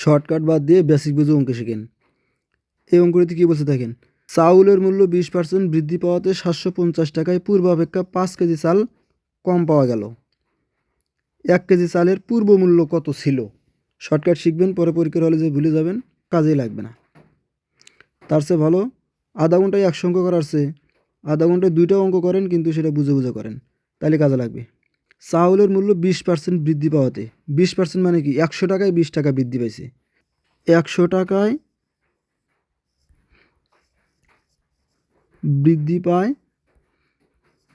Shortcut বাদ দিয়ে basic বুঝে অঙ্ক শেখেন। এই অঙ্কটিতে কী বলছে দেখেন, চাউলের মূল্য বিশ পার্সেন্ট বৃদ্ধি পাওয়াতে সাতশো পঞ্চাশ টাকায় পূর্বাপেক্ষা পাঁচ কেজি চাল কম পাওয়া গেল। এক কেজি চালের পূর্ব মূল্য কত ছিল? শর্টকাট শিখবেন, পরে পরীক্ষার হলে যে ভুলে যাবেন, কাজেই লাগবে না। তার চেয়ে ভালো, আধা ঘন্টায় একশো অঙ্ক করার চেয়ে আধা ঘন্টায় দুইটা অঙ্ক করেন, কিন্তু সেটা বুঝে বুঝে করেন, তাহলে কাজে লাগবে। চাউলের মূল্য বিশ পার্সেন্ট বৃদ্ধি পাওয়াতে। বিশ পার্সেন্ট মানে কি? একশো টাকায় বিশ টাকা বৃদ্ধি পাইছে। একশো টাকায় বৃদ্ধি পায়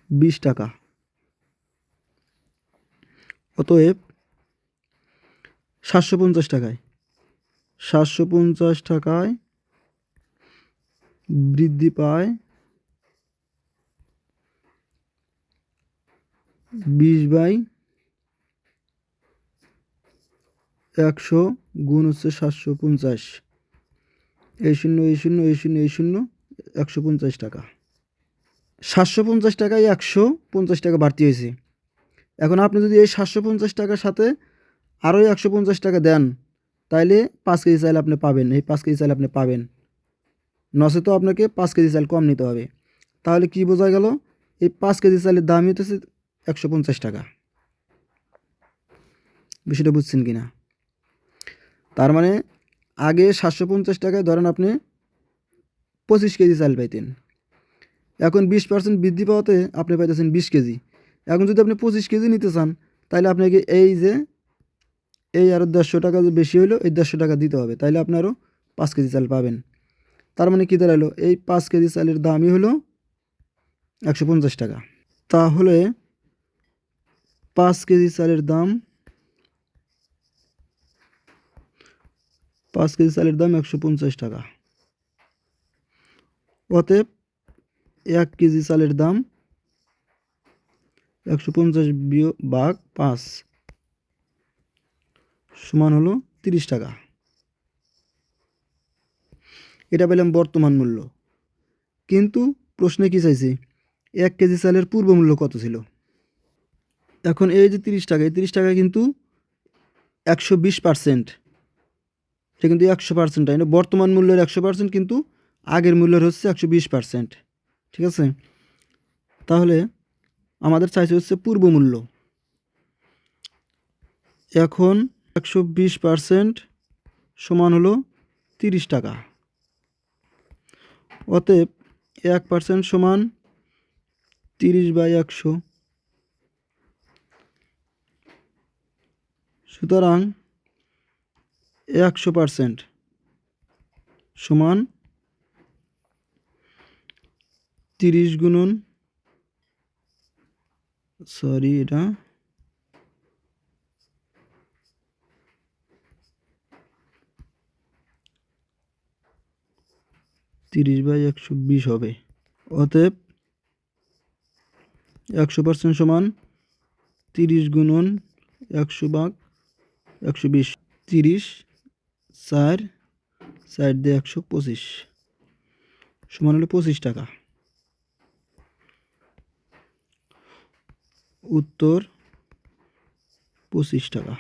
বিশ টাকা। অতএব সাতশো পঞ্চাশ টাকায়। সাতশো পঞ্চাশ টাকায় বৃদ্ধি পায় বিশ বাই একশো গুণ হচ্ছে সাতশো পঞ্চাশ। এই শূন্য এই শূন্য এই শূন্য এই শূন্য, একশো পঞ্চাশ টাকা। সাতশো পঞ্চাশ টাকায় একশো পঞ্চাশ টাকা বাড়তি হয়েছে। এখন আপনি যদি এই সাতশো পঞ্চাশ টাকার সাথে আরও একশো পঞ্চাশ টাকা দেন, তাইলে পাঁচ কেজি চাল আপনি পাবেন। এই পাঁচ কেজি চাল আপনি পাবেন। নসে তো আপনাকে পাঁচ কেজি চাল কম নিতে হবে। তাহলে কি বোঝা গেল? এই পাঁচ কেজি চালের দামই হতেছে একশো পঞ্চাশ টাকা। বিষয়টা বুঝছেন কি না তার মানে আগে সাতশো পঞ্চাশ টাকায় ধরেন আপনি পঁচিশ কেজি চাল পাইতেন। এখন বিশ পার্সেন্ট বৃদ্ধি পাওয়াতে আপনি পাইতেছেন বিশ কেজি। এখন যদি আপনি পঁচিশ কেজি নিতে চান তাহলে আপনাকে এই যে, এই আরও দেড়শো টাকা যে বেশি হলো এই দেড়শো টাকা দিতে হবে। তাইলে আপনি আরও পাঁচ কেজি চাল পাবেন। তার মানে কী দাঁড়াল? এই পাঁচ কেজি চালের দামই হলো একশো পঞ্চাশ টাকা। তাহলে পাঁচ কেজি চালের দাম, পাঁচ কেজি চালের দাম একশো পঞ্চাশ টাকা। অতএব এক কেজি চালের দাম একশো পঞ্চাশ ভাগ পাঁচ সমান হলো তিরিশ টাকা। এটা পেলাম বর্তমান মূল্য। কিন্তু প্রশ্নে কি চাইছি? এক কেজি চালের পূর্ব মূল্য কত ছিল? এখন এই যে তিরিশ টাকা, এই তিরিশ টাকা কিন্তু একশো বিশ পার্সেন্ট এটা কিন্তু একশো পার্সেন্ট এটা বর্তমান মূল্যের একশো পার্সেন্ট কিন্তু আগের মূল্যের হচ্ছে একশো বিশ পার্সেন্ট ঠিক আছে? তাহলে আমাদের চাইছে হচ্ছে পূর্ব মূল্য। এখন একশো বিশ পার্সেন্ট সমান হলো তিরিশ টাকা। অতএব এক পার্সেন্ট সমান তিরিশ বাই একশো। সুতরাং একশো পার্সেন্ট সমান তিরিশ গুণন, সরি এটা, তিরিশ বাই একশো বিশ হবে। অতএব একশো পার্সেন্ট সমান তিরিশ গুণন একশো ভাগ একশো বিশ, তিরিশ, চার চার দিয়ে একশো পঁচিশ। সমান হলো পঁচিশ টাকা। উত্তর, পঁচিশ টাকা।